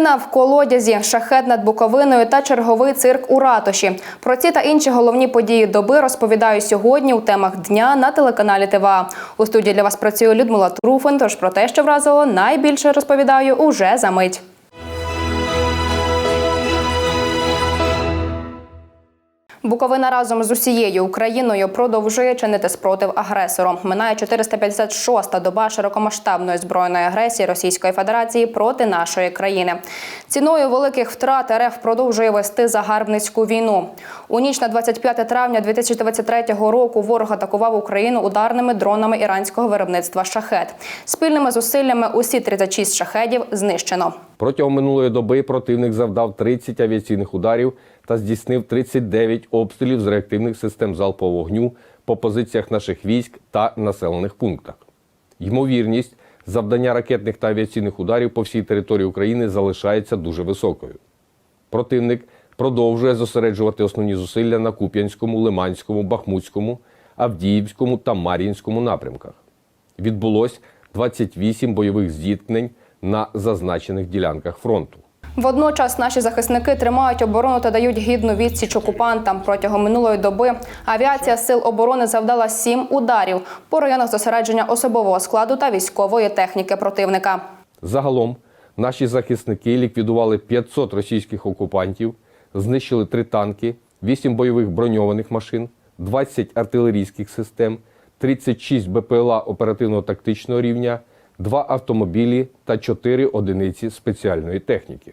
Дитина в колодязі, шахет над Буковиною та черговий цирк у ратуші. Про ці та інші головні події доби розповідаю сьогодні у темах дня на телеканалі ТВА. У студії для вас працює Людмила Труфен. Тож про те, що вразило, найбільше розповідаю уже за мить. Буковина разом з усією Україною продовжує чинити спротив агресору. Минає 456-та доба широкомасштабної збройної агресії Російської Федерації проти нашої країни. Ціною великих втрат РФ продовжує вести загарбницьку війну. У ніч на 25 травня 2023 року ворог атакував Україну ударними дронами іранського виробництва шахет. Спільними зусиллями усі 36 шахедів знищено. Протягом минулої доби противник завдав 30 авіаційних ударів та здійснив 39 обстрілів з реактивних систем залпового вогню по позиціях наших військ та населених пунктах. Ймовірність завдання ракетних та авіаційних ударів по всій території України залишається дуже високою. Противник продовжує зосереджувати основні зусилля на Куп'янському, Лиманському, Бахмутському, Авдіївському та Мар'їнському напрямках. Відбулось 28 бойових зіткнень на зазначених ділянках фронту. Водночас наші захисники тримають оборону та дають гідну відсіч окупантам. Протягом минулої доби авіація сил оборони завдала сім ударів по районах зосередження особового складу та військової техніки противника. Загалом наші захисники ліквідували 500 російських окупантів, знищили 3 танки, 8 бойових броньованих машин, 20 артилерійських систем, 36 БПЛА оперативно-тактичного рівня, 2 автомобілі та 4 одиниці спеціальної техніки.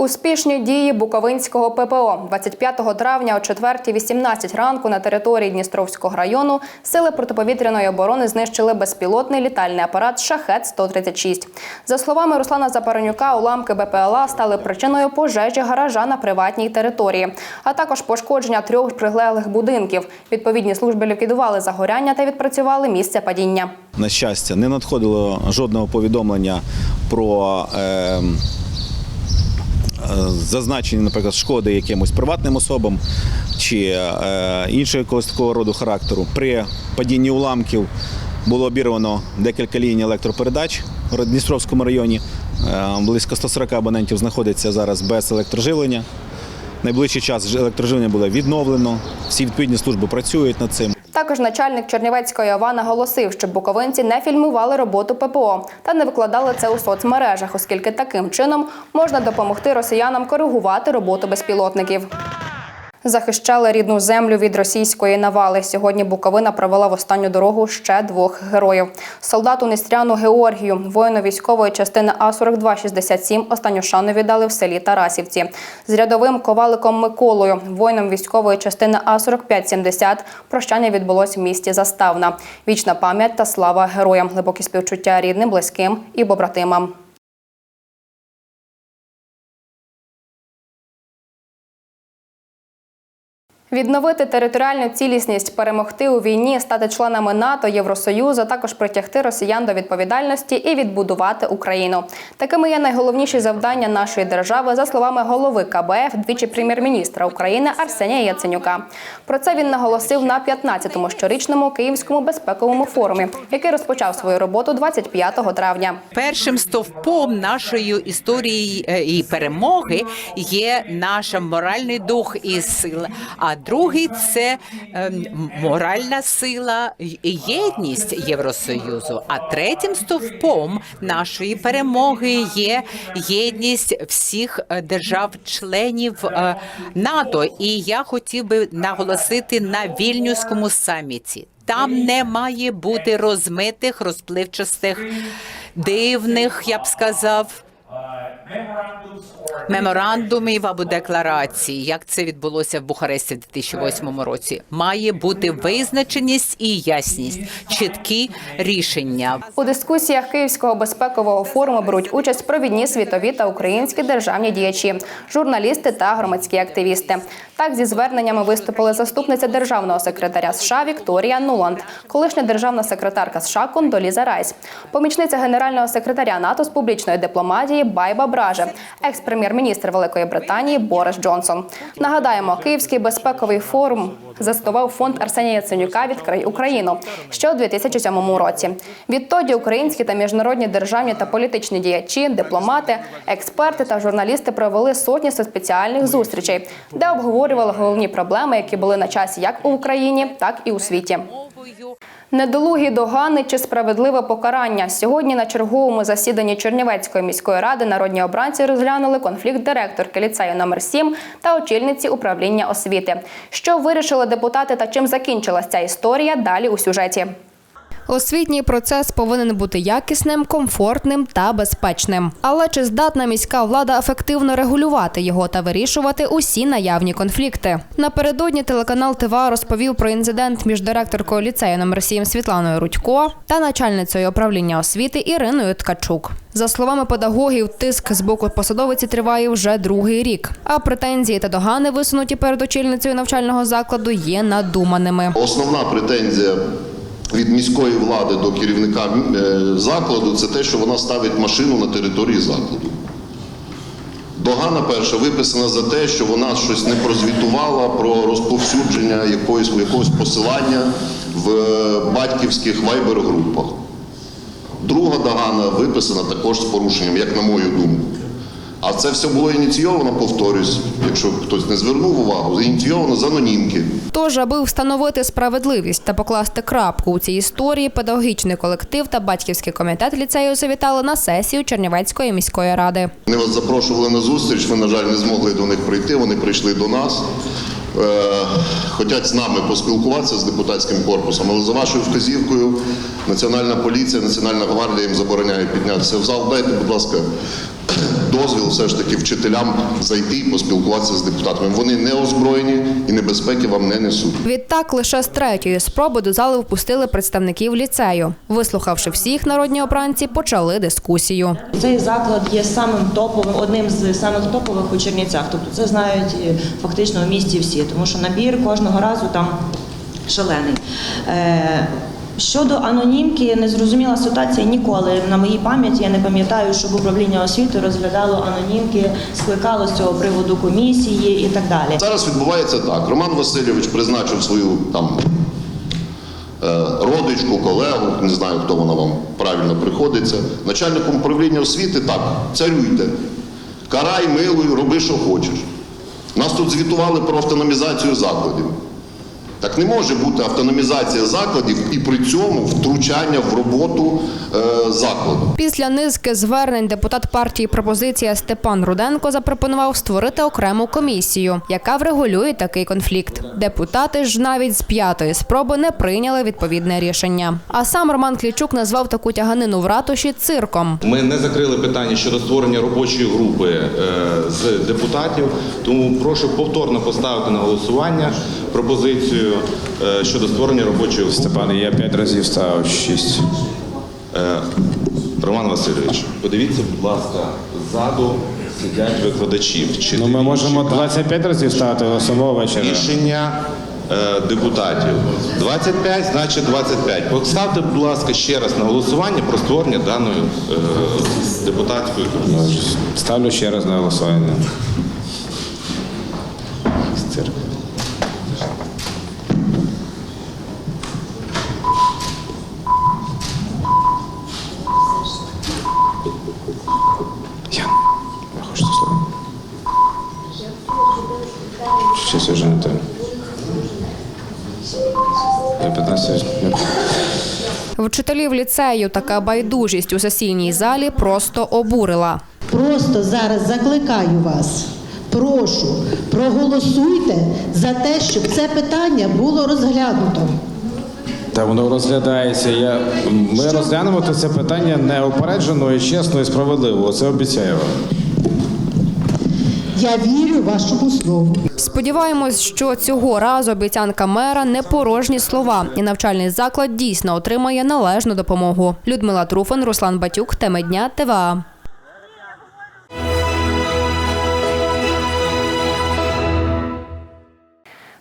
Успішні дії Буковинського ППО 25 травня о 4.18 ранку на території Дністровського району сили протиповітряної оборони знищили безпілотний літальний апарат Шахет 136 За словами Руслана Запаронюка, уламки БПЛА стали причиною пожежі гаража на приватній території, а також пошкодження трьох прилеглих будинків. Відповідні служби ліквідували загоряння та відпрацювали місце падіння. На щастя, не надходило жодного повідомлення про е, зазначення, наприклад, шкоди якимось приватним особам чи е, іншого якогось такого роду характеру. При падінні уламків було обірвано декілька ліній електропередач в Дністровському районі. Е, близько 140 абонентів знаходиться зараз без електроживлення. Найближчий час електроживлення буде відновлено. Всі відповідні служби працюють над цим. Також начальник Чернівецької ОВА наголосив, щоб буковинці не фільмували роботу ППО та не викладали це у соцмережах, оскільки таким чином можна допомогти росіянам коригувати роботу безпілотників. Захищали рідну землю від російської навали. Сьогодні Буковина провела в останню дорогу ще двох героїв: солдату Нестряну Георгію, воїну військової частини А 4267 останню шану віддали в селі Тарасівці. З рядовим коваликом Миколою, воїном військової частини А 4570 прощання відбулось в місті Заставна. Вічна пам'ять та слава героям, глибокі співчуття рідним, близьким і побратимам. Відновити територіальну цілісність, перемогти у війні, стати членами НАТО, Євросоюзу, також притягти росіян до відповідальності і відбудувати Україну. Такими є найголовніші завдання нашої держави, за словами голови КБФ, двічі прем'єр-міністра України Арсенія Яценюка. Про це він наголосив на 15-му щорічному Київському безпековому форумі, який розпочав свою роботу 25 травня. Першим стовпом нашої історії е, і перемоги є наш моральний дух і сила. А другий це ем, моральна сила і єдність Євросоюзу. А третім стовпом нашої перемоги є єдність всіх е, держав-членів е, НАТО. І я хотів би наголосити на вільнюському саміті. Там не має бути розмитих, розпливчастих, дивних, я б сказав. Меморандумів або декларацій, як це відбулося в Бухаресті в 2008 році, має бути визначеність і ясність, чіткі рішення. У дискусіях Київського безпекового форуму беруть участь провідні світові та українські державні діячі, журналісти та громадські активісти. Так зі зверненнями виступили заступниця державного секретаря США Вікторія Нуланд, колишня державна секретарка США Кондоліза Райс, помічниця генерального секретаря НАТО з публічної дипломатії Байба Браже, екс-прем'єр-міністр Великої Британії Борис Джонсон. Нагадаємо, Київський безпековий форум заснував фонд Арсенія Яценюка «Відкрий Україну» ще у 2007 році. Відтоді українські та міжнародні державні та політичні діячі, дипломати, експерти та журналісти провели сотні спеціальних зустрічей, де обговорювали головні проблеми, які були на часі як у Україні, так і у світі. Недолугі догани чи справедливе покарання. Сьогодні на черговому засіданні Чернівецької міської ради народні обранці розглянули конфлікт директорки ліцею номер 7 та очільниці управління освіти. Що вирішили депутати та чим закінчилася ця історія? Далі у сюжеті. Освітній процес повинен бути якісним, комфортним та безпечним. Але чи здатна міська влада ефективно регулювати його та вирішувати усі наявні конфлікти? Напередодні телеканал ТВА розповів про інцидент між директоркою ліцею номер 7 Світланою Рудько та начальницею управління освіти Іриною Ткачук. За словами педагогів, тиск з боку посадовиці триває вже другий рік. А претензії та догани, висунуті перед очільницею навчального закладу, є надуманими. Основна претензія від міської влади до керівника е, закладу це те, що вона ставить машину на території закладу. Догана перша виписана за те, що вона щось не прозвітувала про розповсюдження якоїсь, якогось посилання в е, батьківських вайбер-групах. Друга догана виписана також з порушенням, як на мою думку. А це все було ініційовано, повторюсь, якщо хтось не звернув увагу, ініційовано з анонімки. Тож, аби встановити справедливість та покласти крапку у цій історії, педагогічний колектив та батьківський комітет ліцею завітали на сесію Чернівецької міської ради. Вони вас запрошували на зустріч, ви, на жаль, не змогли до них прийти, вони прийшли до нас. Е, Хотять з нами поспілкуватися з депутатським корпусом, але за вашою вказівкою Національна поліція, Національна гвардія їм забороняє піднятися в зал. Дайте, будь ласка, дозвіл все ж таки вчителям зайти і поспілкуватися з депутатами. Вони не озброєні і небезпеки вам не несуть. Відтак, лише з третьої спроби до зали впустили представників ліцею. Вислухавши всіх, народні обранці почали дискусію. Цей заклад є самим топовим, одним з самих топових у Чернівцях. Тобто це знають е, фактично в місті всі, тому що набір кожного разу там шалений. Щодо анонімки, незрозуміла ситуація ніколи на моїй пам'яті. Я не пам'ятаю, щоб управління освіти розглядало анонімки, скликало з цього приводу комісії і так далі. Зараз відбувається так. Роман Васильович призначив свою там е, родичку, колегу, не знаю, хто вона вам правильно приходиться. Начальником управління освіти так, царюйте. Карай, милуй, роби, що хочеш. Нас тут звітували про автономізацію закладів. Так не може бути автономізація закладів і при цьому втручання в роботу е, закладу. Після низки звернень депутат партії пропозиція Степан Руденко запропонував створити окрему комісію, яка врегулює такий конфлікт. Депутати ж навіть з п'ятої спроби не прийняли відповідне рішення. А сам Роман Клічук назвав таку тяганину в ратуші цирком. Ми не закрили питання щодо створення робочої групи е, з депутатів, тому прошу повторно поставити на голосування пропозицію е, щодо створення робочої групи. Степан, я п'ять разів ставив шість. Е, Роман Васильович, подивіться, будь ласка, ззаду сидять викладачі. вчителі. Ну ми можемо Чекають 25 разів ставити самого вечора. рішення е, депутатів. 25, значить 25. Поставте, будь ласка, ще раз на голосування про створення даної е, депутатської комісії. Ставлю ще раз на голосування. Щось вже не те. Я 15 я Вчителів ліцею така байдужість у сесійній залі просто обурила. Просто зараз закликаю вас. Прошу, проголосуйте за те, щоб це питання було розглянуто. Та воно розглядається. Я... Ми розглянемо це питання неупереджено і чесно і справедливо. Це обіцяю вам. Я вірю вашому слову. Сподіваємось, що цього разу обіцянка мера не порожні слова, і навчальний заклад дійсно отримає належну допомогу. Людмила Труфан, Руслан Батюк, теми дня ТВА.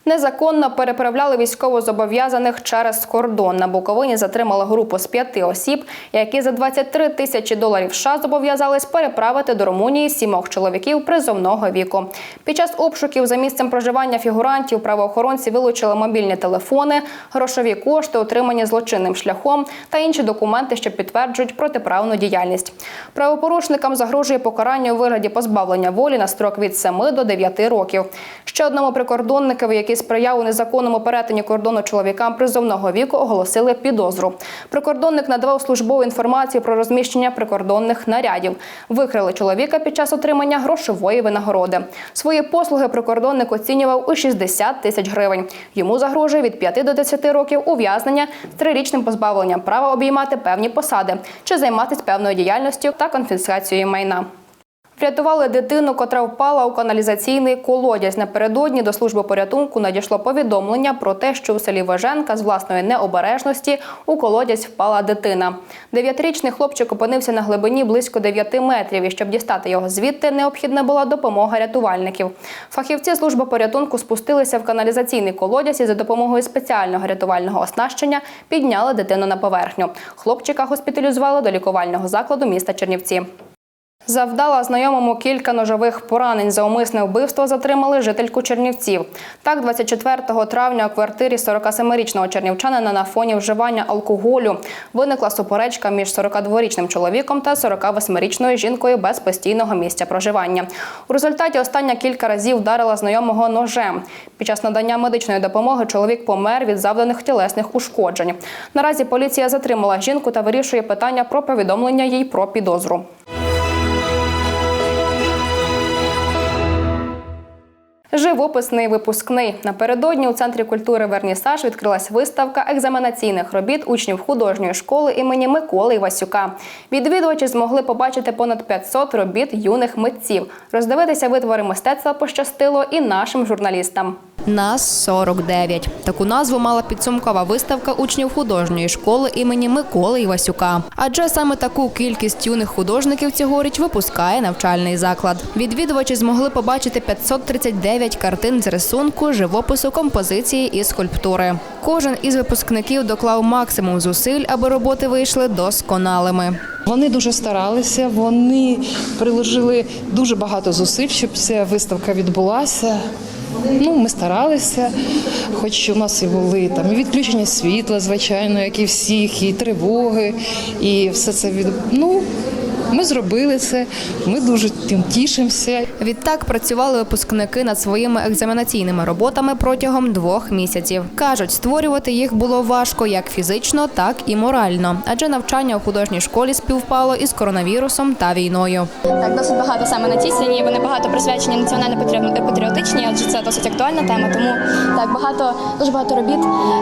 Незаконно переправляли військовозобов'язаних через кордон. На Буковині затримали групу з п'яти осіб, які за 23 тисячі доларів США зобов'язались переправити до Румунії сімох чоловіків призовного віку. Під час обшуків за місцем проживання фігурантів правоохоронці вилучили мобільні телефони, грошові кошти, отримані злочинним шляхом та інші документи, що підтверджують протиправну діяльність. Правопорушникам загрожує покарання у вигляді позбавлення волі на строк від 7 до 9 років. Ще одному прикордонникові, який сприяв у незаконному перетині кордону чоловікам призовного віку, оголосили підозру. Прикордонник надавав службову інформацію про розміщення прикордонних нарядів. Викрили чоловіка під час отримання грошової винагороди. Свої послуги прикордонник оцінював у 60 тисяч гривень. Йому загрожує від 5 до 10 років ув'язнення з трирічним позбавленням права обіймати певні посади чи займатися певною діяльністю та конфіскацією майна. Врятували дитину, котра впала у каналізаційний колодязь. Напередодні до служби порятунку надійшло повідомлення про те, що у селі Веженка з власної необережності у колодязь впала дитина. Дев'ятирічний хлопчик опинився на глибині близько 9 метрів, і щоб дістати його звідти, необхідна була допомога рятувальників. Фахівці служби порятунку спустилися в каналізаційний колодязь і за допомогою спеціального рятувального оснащення підняли дитину на поверхню. Хлопчика госпіталізували до лікувального закладу міста Чернівці. Завдала знайомому кілька ножових поранень за умисне вбивство затримали жительку Чернівців. Так, 24 травня у квартирі 47-річного чернівчанина на фоні вживання алкоголю виникла суперечка між 42-річним чоловіком та 48-річною жінкою без постійного місця проживання. У результаті остання кілька разів вдарила знайомого ножем. Під час надання медичної допомоги чоловік помер від завданих тілесних ушкоджень. Наразі поліція затримала жінку та вирішує питання про повідомлення їй про підозру. Живописний випускний напередодні у центрі культури Вернісаж відкрилась виставка екзаменаційних робіт учнів художньої школи імені Миколи Івасюка. Відвідувачі змогли побачити понад 500 робіт юних митців. Роздивитися витвори мистецтва пощастило і нашим журналістам. Нас 49. Таку назву мала підсумкова виставка учнів художньої школи імені Миколи Івасюка. Адже саме таку кількість юних художників цьогоріч випускає навчальний заклад. Відвідувачі змогли побачити 539 картин з рисунку, живопису, композиції і скульптури. Кожен із випускників доклав максимум зусиль, аби роботи вийшли досконалими. Вони дуже старалися, вони приложили дуже багато зусиль, щоб ця виставка відбулася. Ну, ми старалися, хоч у нас і були там і відключення світла, звичайно, як і всіх, і тривоги, і все це від. Ну, ми зробили це, ми дуже тим тішимося. Відтак працювали випускники над своїми екзаменаційними роботами протягом двох місяців. кажуть, створювати їх було важко як фізично, так і морально, адже навчання у художній школі співпало із коронавірусом та війною. Так, досить багато саме на цій сцені. Вони багато присвячені національно-патріотичній, адже це досить актуальна тема. Тому так багато дуже багато робіт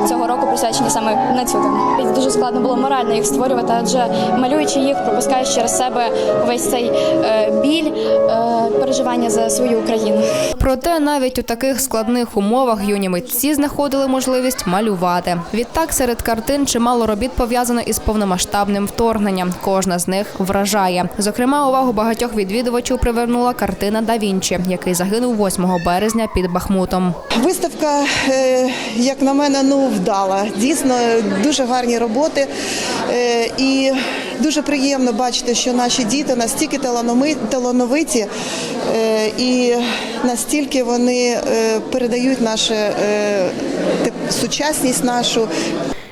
цього року присвячені саме на цю тему. Дуже складно було морально їх створювати, адже малюючи їх, пропускаєш через себе весь цей е, біль е, переживання за свою Україну. Проте навіть у таких складних умовах юні митці знаходили можливість малювати. Відтак серед картин чимало робіт пов'язано із повномасштабним вторгненням. Кожна з них вражає. Зокрема, увагу багатьох відвідувачів привернула картина Да Вінчі, який загинув 8 березня під Бахмутом. Виставка, е, як на мене, ну вдала. Дійсно, дуже гарні роботи. І дуже приємно бачити, що наші діти настільки талановиті е, і настільки вони е, передають нашу сучасність нашу.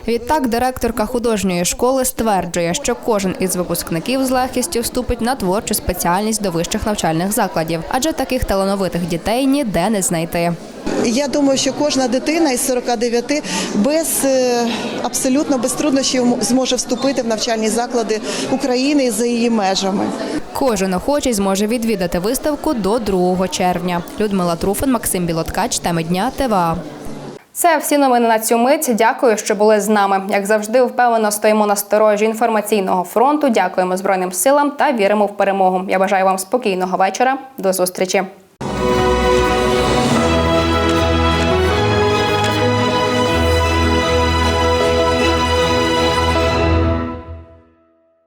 Відтак, директорка художньої школи стверджує, що кожен із випускників з легкістю вступить на творчу спеціальність до вищих навчальних закладів, адже таких талановитих дітей ніде не знайти. Я думаю, що кожна дитина із 49 без е, абсолютно без труднощів зможе вступити в навчальні заклади України і за її межами. Кожен охочий зможе відвідати виставку до 2 червня. Людмила Труфан, Максим Білоткач, теми дня ТВА. Це всі новини на цю мить. Дякую, що були з нами. Як завжди, впевнено стоїмо на сторожі інформаційного фронту. Дякуємо Збройним силам та віримо в перемогу. Я бажаю вам спокійного вечора. До зустрічі.